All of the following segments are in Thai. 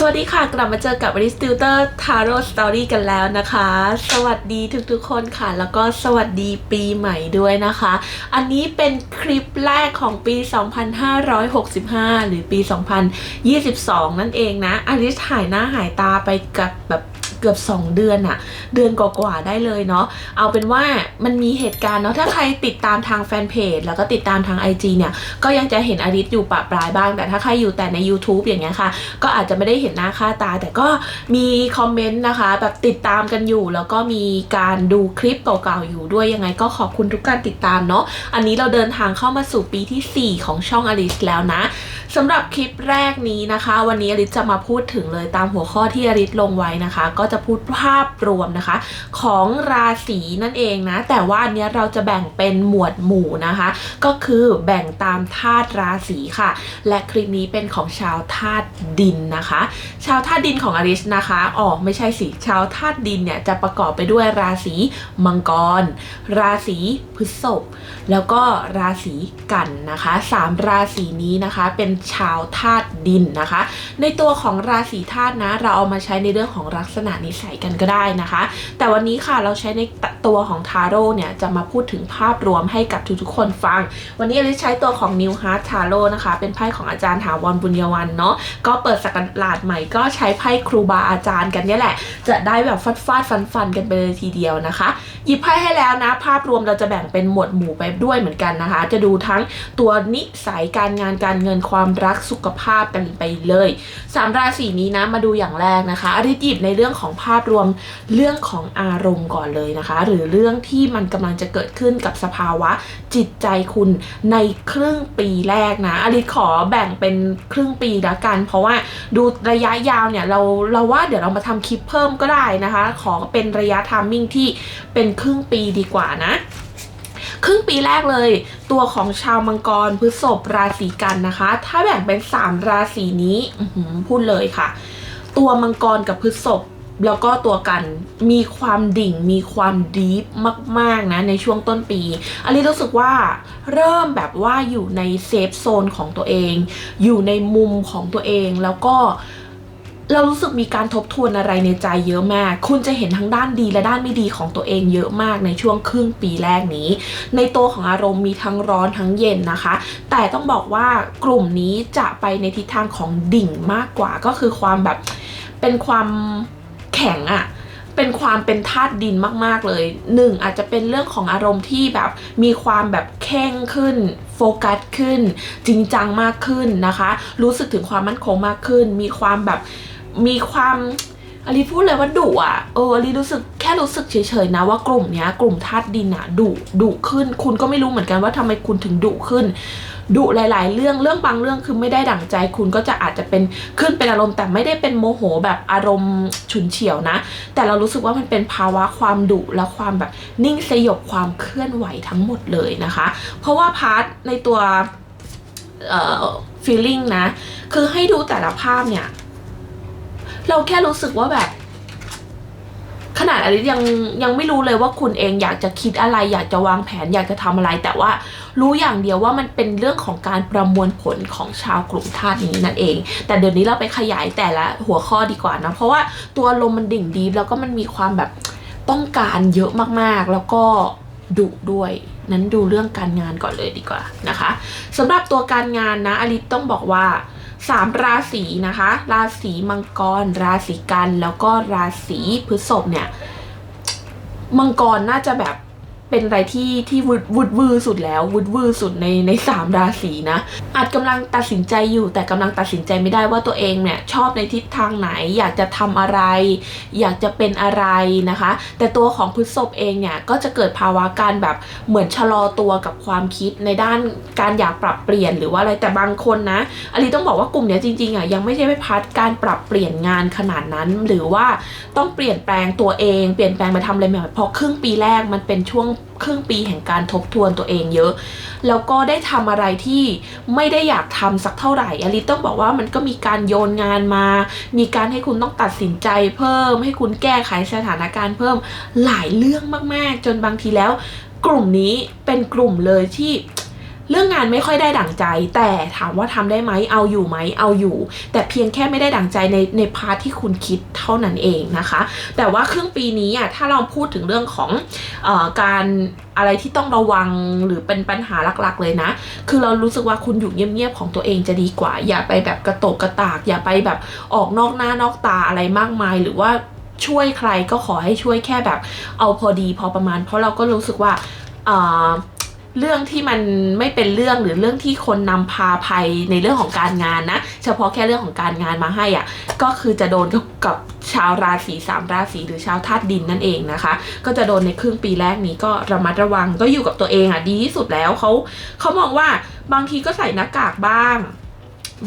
สวัสดีค่ะ กลับมาเจอกับ Alice Tutor Tarot Story กันแล้วนะคะ สวัสดีทุกๆคนค่ะ แล้วก็สวัสดีปีใหม่ด้วยนะคะ อันนี้เป็นคลิปแรกของปี 2565 หรือปี 2022 นั่นเองนะอลิสหายหน้าหายตาไปกับแบบ เกือบ 2 เดือนอะเดือนกว่าๆได้เลยเนาะเอาเป็นว่ามันมีเหตุการณ์เนาะถ้าใครติดตามทางแฟนเพจแล้วก็ติดตามทาง IG เนี่ยก็ยังจะเห็นอลิสอยู่ปะปลายบ้าง แต่ถ้าใครอยู่แต่ใน YouTube อย่างเงี้ยค่ะ ก็อาจจะไม่ได้เห็นหน้าค่าตา แต่ก็มีคอมเมนต์นะคะแบบติดตามกันอยู่ แล้วก็มีการดูคลิปเก่าๆอยู่ด้วยยังไงก็ขอบคุณทุกการติดตามเนาะอันนี้เราเดินทางเข้ามาสู่ปีที่ 4 ของช่องอลิสแล้วนะ สำหรับคลิปแรกนี้นะคะ วันนี้อลิสจะมาพูดถึงเลยตามหัวข้อที่อลิสลงไว้นะคะ ก็จะพูดภาพรวมนะคะ ของราศีนั่นเองนะ แต่ว่าอันนี้เราจะแบ่งเป็นหมวดหมู่นะคะ ก็คือแบ่งตามธาตุราศีค่ะ และคลิปนี้เป็นของชาวธาตุดินนะคะ ชาวธาตุดินของอลิสนะคะอ๋อไม่ใช่สิชาวธาตุดินเนี่ยจะประกอบไปด้วยราศีมังกร ราศีพฤษภแล้วก็ราศีกันนะคะสามราศีนี้นะคะเป็นชาวธาตุดินนะคะ ในตัวของราศีธาตุนะ เราเอามาใช้ในเรื่องของลักษณะนิสัยกันก็ได้นะคะ แต่วันนี้ค่ะเราใช้ในตัวของทาโร่เนี่ยจะมาพูดถึงภาพรวมให้กับทุกๆคนฟัง วันนี้อลิซใช้ตัวของ New Heart Tarot นะคะ เป็นไพ่ของอาจารย์ถาวรบุญยวันเนาะก็เปิดสกัดลาดใหม่ก็ใช้ไพ่ครูบาอาจารย์กันเนี่ยแหละ จะได้แบบฟาดฟาดฟันฟันกันไปเลยทีเดียวนะคะ หยิบไพ่ให้แล้วนะ ภาพรวมเราจะแบ่งเป็นหมวดหมู่ไปด้วยเหมือนกันนะคะ จะดูทั้งตัวนิสัยการงานการเงินความความรักสุขภาพกันไปเลยสามราศีนี้นะมาดูอย่างแรกนะคะอาทิตย์หยิบในเรื่องของภาพรวมเรื่องของอารมณ์ก่อนเลยนะคะ หรือเรื่องที่มันกำลังจะเกิดขึ้นกับสภาวะจิตใจคุณในครึ่งปีแรกนะอลิขอแบ่งเป็นครึ่งปีละกัน เพราะว่าดูระยะยาวเนี่ยเราเราว่าเดี๋ยวเรามาทำคลิปเพิ่มก็ได้นะคะ ขอเป็นระยะทามมิ่งที่เป็นครึ่งปีดีกว่านะ ครึ่งปีแรกเลย ตัวของชาวมังกรพฤษภราศีกันนะคะ ถ้าแบ่งเป็น 3 ราศีนี้พูดเลยค่ะ ตัวมังกรกับพฤษภแล้วก็ตัวกันมีความดิ่งมีความดีฟมาก ๆ นะ ในช่วงต้นปีอลิรู้สึกว่าเริ่มแบบว่าอยู่ในเซฟโซนของตัวเอง อยู่ในมุมของตัวเองแล้วก็ เรารู้สึกมีการทบทวนอะไรในใจเยอะมาก คุณจะเห็นทั้งด้านดีและด้านไม่ดีของตัวเองเยอะมากในช่วงครึ่งปีแรกนี้ ในตัวของอารมณ์มีทั้งร้อนทั้งเย็นนะคะ แต่ต้องบอกว่ากลุ่มนี้จะไปในทิศทางของดิ่งมากกว่าก็คือความแบบเป็นความแข็งอะเป็นความเป็นธาตุดินมาก ๆ เลยหนึ่งอาจจะเป็นเรื่องของอารมณ์ที่แบบมีความแบบแข้งขึ้นโฟกัสขึ้น จริงจังมากขึ้นนะคะ รู้สึกถึงความมั่นคงมากขึ้น มีความแบบ มีความอลิพูดเลยว่าดุอะเอออลิรู้สึกแค่รู้สึกเฉยๆนะว่ากลุ่มเนี้ย กลุ่มธาตุดินอะดุดุขึ้น คุณก็ไม่รู้เหมือนกันว่าทำไมคุณถึงดุขึ้นดุหลาย ๆ เรื่องเรื่องบางเรื่องคือไม่ได้ดั่งใจ คุณก็จะอาจจะเป็นขึ้นเป็นอารมณ์แต่ไม่ได้เป็นโมโหแบบอารมณ์ฉุนเฉียวนะ แต่เรารู้สึกว่ามันเป็นภาวะความดุและความแบบนิ่งสยบความเคลื่อนไหวทั้งหมดเลยนะคะ เพราะว่าพาร์ทในตัวเอ่อ feeling นะ คือให้ดูแต่ละภาพเนี่ย เราแค่รู้สึกว่าแบบ ขนาดอลิซยังยังไม่รู้เลยว่าคุณเองอยากจะคิดอะไร อยากจะวางแผนอยากจะทำอะไร แต่ว่ารู้อย่างเดียวว่ามันเป็นเรื่องของการประมวลผลของชาวกลุ่มธาตุนี้นั่นเอง แต่เดี๋ยวนี้เราไปขยายแต่ละหัวข้อดีกว่านะเพราะว่าตัวลมมันดิ่งดีแล้วก็มันมีความแบบต้องการเยอะมากๆ แล้วก็ดุด้วยนั้นดูเรื่องการงานก่อนเลยดีกว่านะคะสำหรับตัวการงานนะอลิซต้องบอกว่า สามราศีนะคะ ราศีมังกร ราศีกัน แล้วก็ราศีพฤษภเนี่ย มังกรน่าจะแบบ เป็นอะไรที่ที่วุดวุดวือสุดแล้ววุดวือสุดในในสามราศีนะอาจกำลังตัดสินใจอยู่ แต่กำลังตัดสินใจไม่ได้ว่าตัวเองเนี่ยชอบในทิศทางไหน อยากจะทำอะไร อยากจะเป็นอะไรนะคะ แต่ตัวของพฤษภเองเนี่ยก็จะเกิดภาวะการแบบเหมือนชะลอตัวกับความคิดในด้านการอยากปรับเปลี่ยนหรือว่าอะไรแต่บางคนนะอลิต้องบอกว่ากลุ่มเนี้ยจริงๆอะยังไม่ใช่ไปพัดการปรับเปลี่ยนงานขนาดนั้น หรือว่าต้องเปลี่ยนแปลงตัวเอง เปลี่ยนแปลงมาทำอะไรใหม่เพราะครึ่งปีแรกมันเป็นช่วงครึ่งปีแห่งการทบทวนตัวเองเยอะ แล้วก็ได้ทำอะไรที่ไม่ได้อยากทำสักเท่าไหร่อลิต้องบอกว่ามันก็มีการโยนงานมา มีการให้คุณต้องตัดสินใจเพิ่ม ให้คุณแก้ไขสถานการณ์เพิ่มหลายเรื่องมาก ๆ จนบางทีแล้ว กลุ่มนี้เป็นกลุ่มเลยที่ เรื่องงานไม่ค่อยได้ดั่งใจ แต่ถามว่าทำได้ไหมเอาอยู่ไหมเอาอยู่ แต่เพียงแค่ไม่ได้ดั่งใจในในพาร์ทที่คุณคิดเท่านั้นเองนะคะ แต่ว่าครึ่งปีนี้อะถ้าเราพูดถึงเรื่องของเออการอะไรที่ต้องระวังหรือเป็นปัญหาหลักๆ เลยนะ คือเรารู้สึกว่าคุณอยู่เงียบๆของตัวเองจะดีกว่า อย่าไปแบบกระโตกกระตาก อย่าไปแบบออกนอกหน้านอกตาอะไรมากมาย หรือว่าช่วยใครก็ขอให้ช่วยแค่แบบเอาพอดีพอประมาณ เพราะเราก็รู้สึกว่า เรื่องที่มันไม่เป็นเรื่องหรือเรื่องที่คนนำพาภัยในเรื่องของการงานนะ เฉพาะแค่เรื่องของการงานมาให้อะ่ะก็คือจะโดนกับชาวราศีสามราศีหรือชาวธาตุดินนั่นเองนะคะ ก็จะโดนในครึ่งปีแรกนี้ก็ระมัดระวังก็อยู่กับตัวเองอะ่ะดีที่สุดแล้วเขาเขามองว่าบางทีก็ใส่หน้ากากบ้าง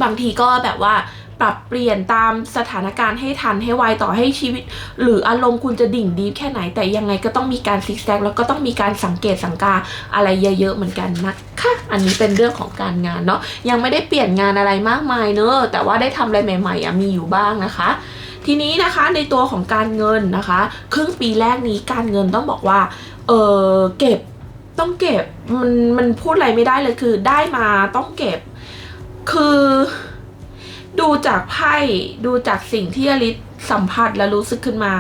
บางทีก็แบบว่า ปรับเปลี่ยนตามสถานการณ์ให้ทันให้ไวต่อให้ชีวิต หรืออารมณ์คุณจะดิ่งดีแค่ไหน แต่ยังไงก็ต้องมีการซิกแซกแล้วก็ต้องมีการสังเกตสังกาอะไรเยอะๆเหมือนกันนะคะอันนี้เป็นเรื่องของการงานเนาะยังไม่ได้เปลี่ยนงานอะไรมากมายเนอะแต่ว่าได้ทำอะไรใหม่ๆมีอยู่บ้างนะคะทีนี้นะคะในตัวของการเงินนะคะ ครึ่งปีแรกนี้การเงินต้องบอกว่า เออเก็บต้องเก็บมันมันพูดอะไรไม่ได้เลยคือได้มาต้องเก็บ คือ ดูจากไพ่ดูจากสิ่งที่อลิสสัมผัสและรู้สึกขึ้นมา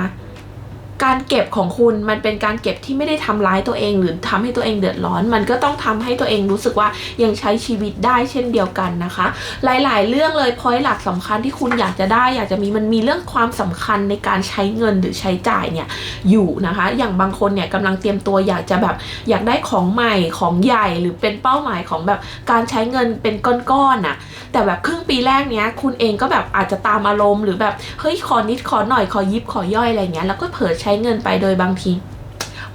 การเก็บของคุณมันเป็นการเก็บที่ไม่ได้ทำร้ายตัวเอง หรือทำให้ตัวเองเดือดร้อน มันก็ต้องทำให้ตัวเองรู้สึกว่ายังใช้ชีวิตได้เช่นเดียวกันนะคะ หลาย ๆ เรื่องเลยพอยหลักสำคัญที่คุณอยากจะได้ อยากจะมีมันมีเรื่องความสำคัญในการใช้เงินหรือใช้จ่ายเนี่ยอยู่นะคะ อย่างบางคนเนี่ยกำลังเตรียมตัวอยากจะแบบอยากได้ของใหม่ของใหญ่หรือเป็นเป้าหมายของแบบการใช้เงินเป็นก้อนๆน่ะแต่แบบครึ่งปีแรกเนี้ยคุณเองก็แบบอาจจะตามอารมณ์หรือแบบเฮ้ยขอนิดขอหน่อยขอยิบขอย่อยอะไรเงี้ยแล้วก็เผลอใช้ช้เงินไปโดยบางที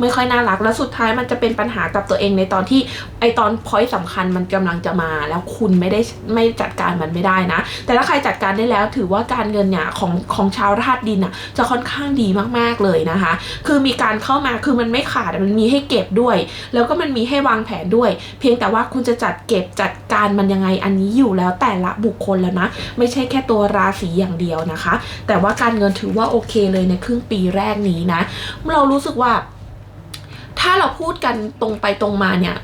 ไม่ค่อยน่ารัก แล้วสุดท้ายมันจะเป็นปัญหากับตัวเองในตอนที่ไอตอนพอยต์สำคัญมันกำลังจะมา แล้วคุณไม่ได้ไม่จัดการมันไม่ได้นะ แต่ถ้าใครจัดการได้แล้วถือว่าการเงินเนี่ยของของชาวธาตุดินอะจะค่อนข้างดีมากๆเลยนะคะ คือมีการเข้ามาคือมันไม่ขาดมันมีให้เก็บด้วย แล้วก็มันมีให้วางแผนด้วย เพียงแต่ว่าคุณจะจัดเก็บจัดการมันยังไงอันนี้อยู่แล้วแต่ละบุคคลแล้วนะ ไม่ใช่แค่ตัวราศีอย่างเดียวนะคะ แต่ว่าการเงินถือว่าโอเคเลยในครึ่งปีแรกนี้นะ เรารู้สึกว่า ถ้าเราพูดกันตรงไปตรงมาเนี่ย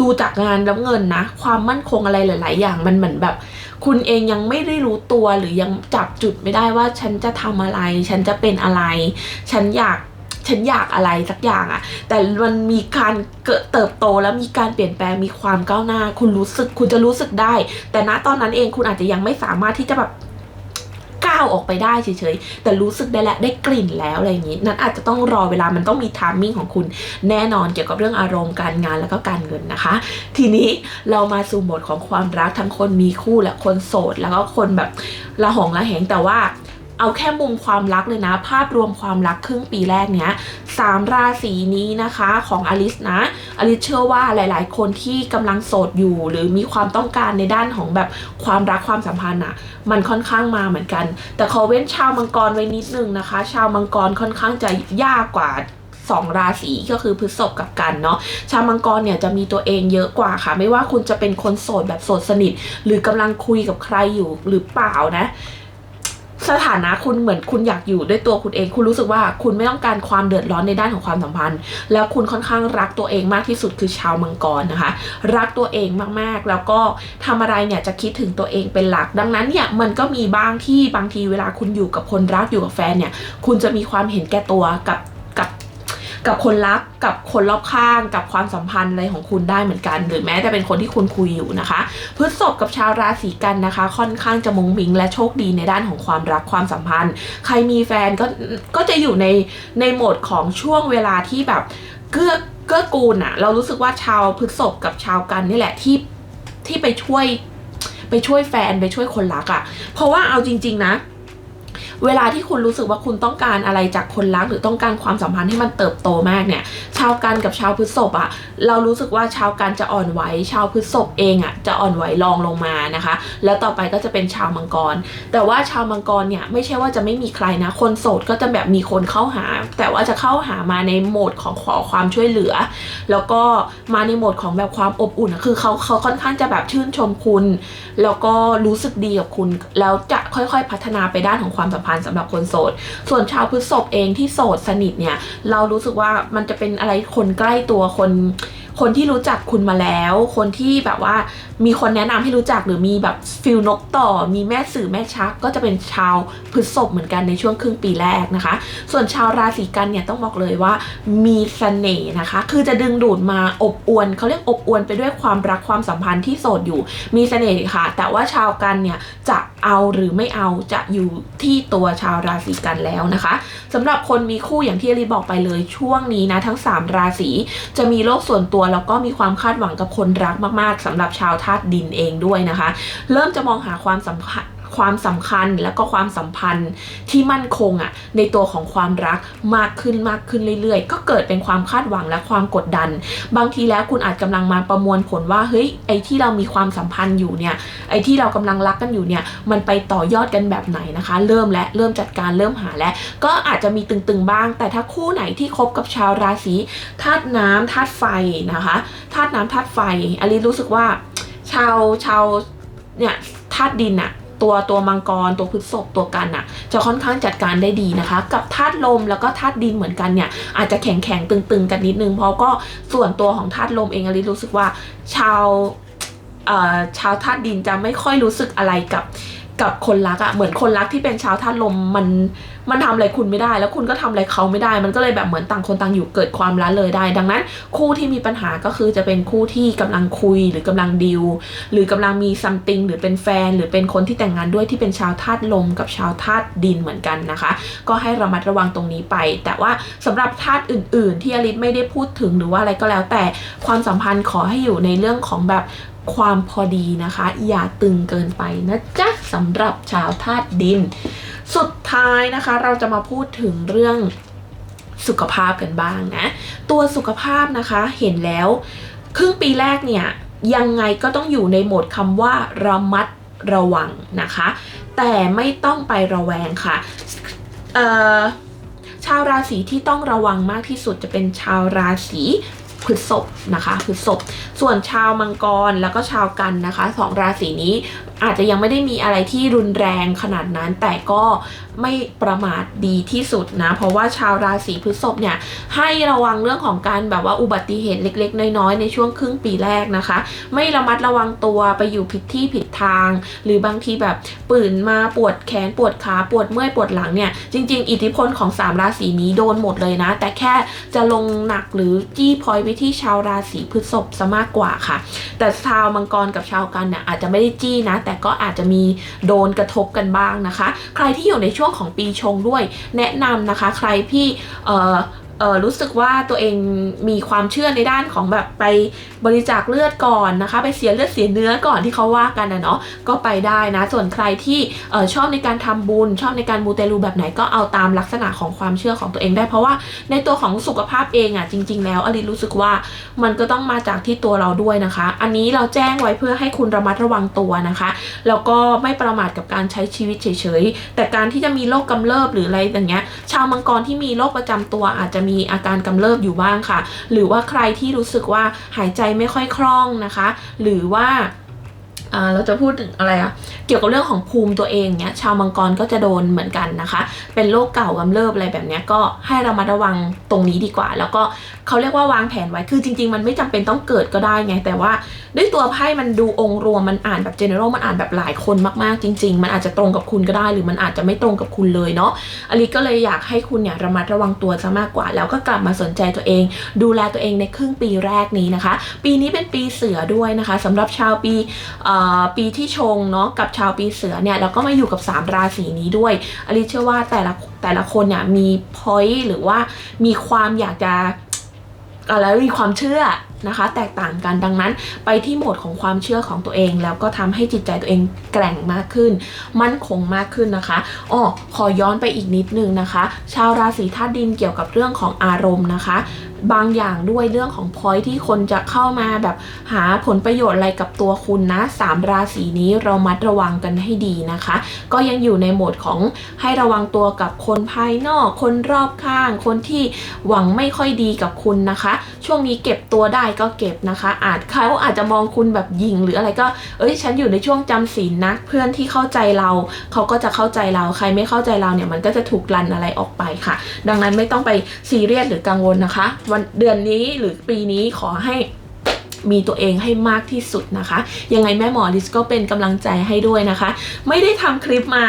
ดูจากงานแล้วเงินนะ ความมั่นคงอะไรหลาย ๆ อย่างมันเหมือนแบบ คุณเองยังไม่ได้รู้ตัวหรือยังจับจุดไม่ได้ว่าฉันจะทำอะไร ฉันจะเป็นอะไร ฉันอยากฉันอยากอะไรสักอย่างอะแต่มันมีการเกิดเติบโตแล้วมีการเปลี่ยนแปลงมีความก้าวหน้า คุณรู้สึกคุณจะรู้สึกได้ แต่ณตอนนั้นเองคุณอาจจะยังไม่สามารถที่จะแบบ ก้าวออกไปได้เฉยๆ แต่รู้สึกได้และได้กลิ่นแล้วอะไรอย่างนี้ นั้นอาจจะต้องรอเวลามันต้องมีทามมิ่งของคุณแน่นอนเกี่ยวกับเรื่องอารมณ์การงานแล้วก็การเงินนะคะ ทีนี้เรามาสู่โหมดของความรักทั้งคนมีคู่และคนโสด แล้วก็คนแบบละหองละแหงแต่ว่า เอาแค่มุมความรักเลยนะ ภาพรวมความรักครึ่งปีแรกเนี้ยสามราศีนี้นะคะของอลิสนะ อลิสเชื่อว่าหลาย ๆ คนที่กำลังโสดอยู่ หรือมีความต้องการในด้านของแบบความรักความสัมพันธ์อะมันค่อนข้างมาเหมือนกัน แต่ขอเว้นชาวมังกรไว้นิดนึงนะคะ ชาวมังกรค่อนข้างจะยากกว่าสองราศีก็คือพฤษภกับกันเนาะชาวมังกรเนี่ยจะมีตัวเองเยอะกว่าค่ะ ไม่ว่าคุณจะเป็นคนโสดแบบโสดสนิท หรือกำลังคุยกับใครอยู่หรือเปล่านะ สถานะคุณเหมือนคุณอยากอยู่ด้วยตัวคุณเอง คุณรู้สึกว่าคุณไม่ต้องการความเดือดร้อนในด้านของความสัมพันธ์ แล้วคุณค่อนข้างรักตัวเองมากที่สุดคือชาวมังกรนะคะ รักตัวเองมากๆ แล้วก็ทำอะไรเนี่ยจะคิดถึงตัวเองเป็นหลัก ดังนั้นเนี่ยมันก็มีบ้างที่บางทีเวลาคุณอยู่กับคนรักอยู่กับแฟนเนี่ย คุณจะมีความเห็นแก่ตัวกับ กับคนรักกับคนรอบข้างกับความสัมพันธ์อะไรของคุณได้เหมือนกัน หรือแม้แต่เป็นคนที่คุณคุยอยู่นะคะพฤษภกับชาวราศีกันนะคะ ค่อนข้างจะมุงมิงและโชคดีในด้านของความรักความสัมพันธ์ ใครมีแฟนก็ก็จะอยู่ในในโหมดของช่วงเวลาที่แบบเกื้อเกื้อกูลอะเรารู้สึกว่าชาวพฤษภกับชาวกันนี่แหละที่ที่ไปช่วยไปช่วยแฟนไปช่วยคนรักอะเพราะว่าเอาจริง ๆ นะ เวลาที่คุณรู้สึกว่าคุณต้องการอะไรจากคนรักหรือต้องการความสัมพันธ์ให้มันเติบโตมากเนี่ย ชาวกันกับชาวพฤษภอะเรารู้สึกว่าชาวกันจะอ่อนไหวชาวพฤษภเองอะจะอ่อนไหวรองลงมานะคะ แล้วต่อไปก็จะเป็นชาวมังกร แต่ว่าชาวมังกรเนี่ยไม่ใช่ว่าจะไม่มีใครนะ คนโสดก็จะแบบมีคนเข้าหา แต่ว่าจะเข้าหามาในโหมดของขอความช่วยเหลือ แล้วก็มาในโหมดของแบบความอบอุ่นคือเขาเขาค่อนข้างจะแบบชื่นชมคุณ แล้วก็รู้สึกดีกับคุณ แล้วจะค่อยๆ พัฒนาไปด้านของความสัมพันธ์สำหรับคนโสด ส่วนชาวพฤษภเองที่โสดสนิทเนี่ย เรารู้สึกว่ามันจะเป็นอะไรคนใกล้ตัวคนคนที่รู้จักคุณมาแล้ว คนที่แบบว่ามีคนแนะนำให้รู้จักหรือมีแบบฟิลนกต่อ มีแม่สื่อแม่ชัก ก็จะเป็นชาวพฤษภเหมือนกันในช่วงครึ่งปีแรกนะคะ ส่วนชาวราศีกันเนี่ยต้องบอกเลยว่ามีเสน่ห์นะคะ คือจะดึงดูดมาอบอวนเขาเรียกอบอวนไปด้วยความรักความสัมพันธ์ที่โสดอยู่ มีเสน่ห์ค่ะ แต่ว่าชาวกันเนี่ยจะ เอาหรือไม่เอาจะอยู่ที่ตัวชาวราศีกันแล้วนะคะสำหรับคนมีคู่อย่างที่อลีบอกไปเลยช่วงนี้นะทั้ง 3 ราศีจะมีโลกส่วนตัวแล้วก็มีความคาดหวังกับคนรักมาก ๆสำหรับชาวธาตุดินเองด้วยนะคะ เริ่มจะมองหาความสัมพันธ์ ความสำคัญแล้วก็ความสัมพันธ์ที่มั่นคงอะ่ะในตัวของความรักมากขึ้นมากขึ้นเรื่อยๆ ก็เกิดเป็นความคาดหวังและความกดดัน บางทีแล้วคุณอาจกำลังมาประมวลผลว่าเฮ้ยไอ้ที่เรามีความสัมพันธ์อยู่เนี่ยไอ้ที่เรากำลังรักกันอยู่เนี่ยมันไปต่อยอดกันแบบไหนนะคะ เริ่มและเริ่มจัดการเริ่มหาและ ก็อาจจะมีตึงๆบ้าง แต่ถ้าคู่ไหนที่คบกับชาวราศีธาตุน้ำธาตุไฟนะคะธาตุน้ำธาตุไฟอลิรู้สึกว่าชาวชาวเนี่ยธาตุดินอะ ตัวตัวมังกร ตัวพฤษภตัวกันอะจะค่อนข้างจัดการได้ดีนะคะ กับธาตุลมแล้วก็ธาตุดินเหมือนกันเนี่ยอาจจะแข็งแข็งๆตึงๆ กันนิดนึง เพราะก็ส่วนตัวของธาตุลมเองอลิรู้สึกว่าชาวชาวธาตุดินจะไม่ค่อยรู้สึกอะไรกับ กับคนรักอะเหมือนคนรักที่เป็นชาวธาตุลมมันมันทำอะไรคุณไม่ได้ แล้วคุณก็ทำอะไรเขาไม่ได้ มันก็เลยแบบเหมือนต่างคนต่างอยู่เกิดความละเลยได้ ดังนั้น คู่ที่มีปัญหาก็คือจะเป็นคู่ที่กำลังคุยหรือกำลังดิวหรือกำลังมีซัมติงหรือเป็นแฟน หรือเป็นคนที่แต่งงานด้วยที่เป็นชาวธาตุลมกับชาวธาตุดินเหมือนกันนะคะ ก็ให้ระมัดระวังตรงนี้ไป แต่ว่าสำหรับธาตุอื่น ๆ ที่อลิสไม่ได้พูดถึงหรือว่าอะไรก็แล้วแต่ความสัมพันธ์ขอให้อยู่ในเรื่องของแบบ ความพอดีนะคะ อย่าตึงเกินไปนะจ๊ะสำหรับชาวธาตุดิน สุดท้ายนะคะเราจะมาพูดถึงเรื่องสุขภาพกันบ้างนะ ตัวสุขภาพนะคะเห็นแล้ว ครึ่งปีแรกเนี่ย ยังไงก็ต้องอยู่ในโหมดคำว่าระมัดระวังนะคะ แต่ไม่ต้องไประแวงค่ะชาวราศีที่ต้องระวังมากที่สุดจะเป็นชาวราศี พฤษภนะคะพฤษภส่วนชาวมังกรแล้วก็ชาวกันนะคะสองราศีนี้อาจจะยังไม่ได้มีอะไรที่รุนแรงขนาดนั้นแต่ก็ ไม่ประมาทดีที่สุดนะ เพราะว่าชาวราศีพฤษภเนี่ยให้ระวังเรื่องของการแบบว่าอุบัติเหตุเล็ก ๆ น้อยๆในช่วงครึ่งปีแรกนะคะ ไม่ระมัดระวังตัวไปอยู่ผิดที่ผิดทาง หรือบางทีแบบปืนมาปวดแขนปวดขาปวดเมื่อยปวดหลังเนี่ยจริง ๆ อิทธิพลของ 3 ราศีนี้โดนหมดเลยนะ แต่แค่จะลงหนักหรือจี้พอยไปที่ชาวราศีพฤษภซะมากกว่าค่ะ แต่ชาวมังกรกับชาวกันเนี่ยอาจจะไม่ได้จี้นะ แต่ก็อาจจะมีโดนกระทบกันบ้างนะคะ ใครที่อยู่ในช่วงของปีชงด้วย แนะนำนะคะ ใครที่ เออรู้สึกว่าตัวเองมีความเชื่อในด้านของแบบไปบริจาคเลือดก่อนนะคะ ไปเสียเลือดเสียเนื้อก่อนที่เขาว่ากันนะเนาะก็ไปได้นะ ส่วนใครที่เออชอบในการทำบุญ ชอบในการมูเตลูแบบไหนก็เอาตามลักษณะของความเชื่อของตัวเองได้ เพราะว่าในตัวของสุขภาพเองอะ่ะจริง ๆ แล้วอลิรู้สึกว่ามันก็ต้องมาจากที่ตัวเราด้วยนะคะ อันนี้เราแจ้งไว้เพื่อให้คุณระมัดระวังตัวนะคะแล้วก็ไม่ประมาทกับการใช้ชีวิตเฉยๆแต่การที่จะมีโรคกำเริบหรืออะไรอย่างเงี้ยชาวมังกรที่มีโรคประจำตัวอาจจะมีอาการกำเริบอยู่บ้างค่ะ หรือว่าใครที่รู้สึกว่าหายใจไม่ค่อยคล่องนะคะ หรือว่า เราจะพูดถึงอะไรอะเกี่ยวกับเรื่องของภูมิตัวเองเนี้ยชาวมังกรก็จะโดนเหมือนกันนะคะ เป็นโรคเก่ากำเริบอะไรแบบเนี้ยก็ให้เรามาระวังตรงนี้ดีกว่า แล้วก็เขาเรียกว่าวางแผนไว้คือจริง ๆ มันไม่จำเป็นต้องเกิดก็ได้ไง แต่ว่าด้วยตัวไพ่มันดูองค์รวมมันอ่านแบบ general มันอ่านแบบหลายคนมากๆ จริง ๆ มันอาจจะตรงกับคุณก็ได้ หรือมันอาจจะไม่ตรงกับคุณเลยเนาะอลิก็เลยอยากให้คุณเนี่ยระมัดระวังตัวซะมากกว่า แล้วก็กลับมาสนใจตัวเอง ดูแลตัวเองในครึ่งปีแรกนี้นะคะ ปีนี้เป็นปีเสือด้วยนะคะสำหรับชาวปีเอ่อปีที่ชงเนาะกับชาวปีเสือเนี่ยแล้วก็มาอยู่กับ 3 ราศีนี้ด้วยอลิเชื่อว่าแต่ละแต่ละคนเนี่ยมี point หรือว่ามีความอยากจะอะไรมีความเชื่อนะคะ แตกต่างกันดังนั้นไปที่โหมดของความเชื่อของตัวเอง แล้วก็ทำให้จิตใจตัวเองแกร่งมากขึ้น มั่นคงมากขึ้นนะคะอ๋อขอย้อนไปอีกนิดนึงนะคะ ชาวราศีธาตุดินเกี่ยวกับเรื่องของอารมณ์นะคะบางอย่างด้วยเรื่องของพอยที่คนจะเข้ามาแบบหาผลประโยชน์อะไรกับตัวคุณนะสามราศีนี้เรามัดระวังกันให้ดีนะคะ ก็ยังอยู่ในโหมดของให้ระวังตัวกับคนภายนอก คนรอบข้าง คนที่หวังไม่ค่อยดีกับคุณนะคะ ช่วงนี้เก็บตัวได้ก็เก็บนะคะ อาจเขาอาจจะมองคุณแบบยิงหรืออะไรก็ เอ้ยฉันอยู่ในช่วงจำศีลนะเพื่อนที่เข้าใจเราเขาก็จะเข้าใจเราใครไม่เข้าใจเราเนี่ยมันก็จะถูกลันอะไรออกไปค่ะ ดังนั้นไม่ต้องไปซีเรียสหรือกังวลนะคะวันเดือนนี้หรือปีนี้ขอให้มีตัวเองให้มากที่สุดนะคะ ยังไงแม่หมอลิสก็เป็นกำลังใจให้ด้วยนะคะ ไม่ได้ทำคลิปมา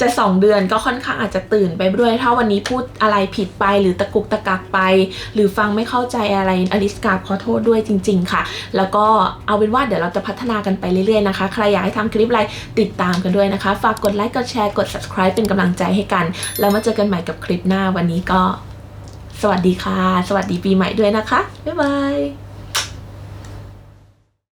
จะ 2 เดือนก็ค่อนข้างอาจจะตื่นไปด้วย ถ้าวันนี้พูดอะไรผิดไปหรือตะกุกตะกักไป หรือฟังไม่เข้าใจอะไรอลิสกราบขอโทษด้วยจริง ๆ ค่ะ แล้วก็เอาเป็นว่าเดี๋ยวเราจะพัฒนากันไปเรื่อยๆนะคะ ใครอยากให้ทำคลิปอะไรติดตามกันด้วยนะคะ ฝากกดไลค์กดแชร์กด subscribe เป็นกำลังใจให้กัน แล้วมาเจอกันใหม่กับคลิปหน้าวันนี้ก็ สวัสดีค่ะ สวัสดีปีใหม่ด้วยนะคะ บ๊ายบาย